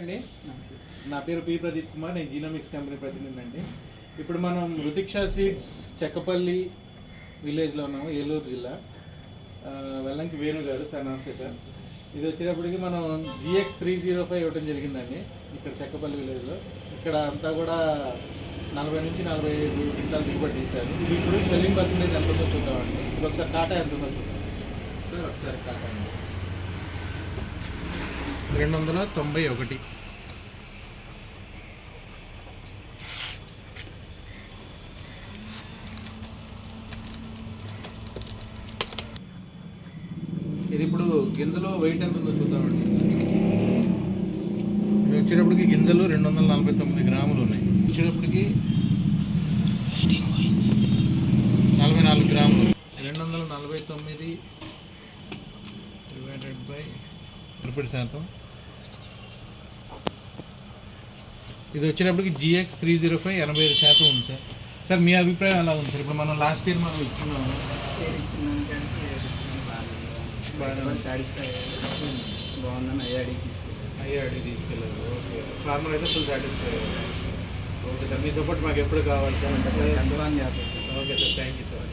అండి. నా పేరు పి ప్రదీప్ కుమార్ నేను జీనోమిక్స్ కంపెనీ ప్రతినిధి అండి. ఇప్పుడు మనం రుతిక్షా సీడ్స్ చెక్కపల్లి విలేజ్లో ఉన్నాము ఏలూరు జిల్లా. వెళ్ళడానికి వేణు గారు సార్ నమస్తే సార్. ఇది వచ్చేటప్పటికి మనం జిఎక్స్ త్రీ జీరో ఫైవ్ ఇవ్వడం జరిగిందండి ఇక్కడ చెక్కపల్లి విలేజ్లో. ఇక్కడ అంతా కూడా నలభై నుంచి నలభై ఐదు క్వింటాలు దిగుబడి తీశారు. ఇది ఇప్పుడు సెల్లింగ్ పర్సెంటేజ్ ఎంత ఉందో చూద్దామండి. ఇది ఒకసారి కాటా ఎంత ఉందో చూద్దాం. సార్ ఒకసారి కాటా అండి. రెండు వందల తొంభై ఒకటి. ఇది ఇప్పుడు గింజలో వెయిట్ ఎంత ఉందో చూద్దామండి. మేము వచ్చేటప్పటికి గింజలు రెండు వందల నలభై తొమ్మిది గ్రాములు ఉన్నాయి. వచ్చేటప్పటికి నలభై నాలుగు గ్రాములు రెండు వందల నలభై తొమ్మిది డివైడెడ్ బై నలభై శాతం. ఇది వచ్చేటప్పటికి జిఎక్స్ త్రీ జీరో ఫైవ్ ఎనభై ఐదు శాతం ఉంది సార్. సార్ మీ అభిప్రాయం ఎలా ఉంది సార్? ఇప్పుడు మనం లాస్ట్ ఇయర్ మనం ఇచ్చుకున్నాము బాగుందని అయ్యాడి తీసుకెళ్ళారు. ఓకే ఫార్మర్ అయితే ఫుల్ సాటిస్ఫై ఓకే సార్ మీ సపోర్ట్ మాకు ఎప్పుడు కావాలి sir? Okay sir thank you sir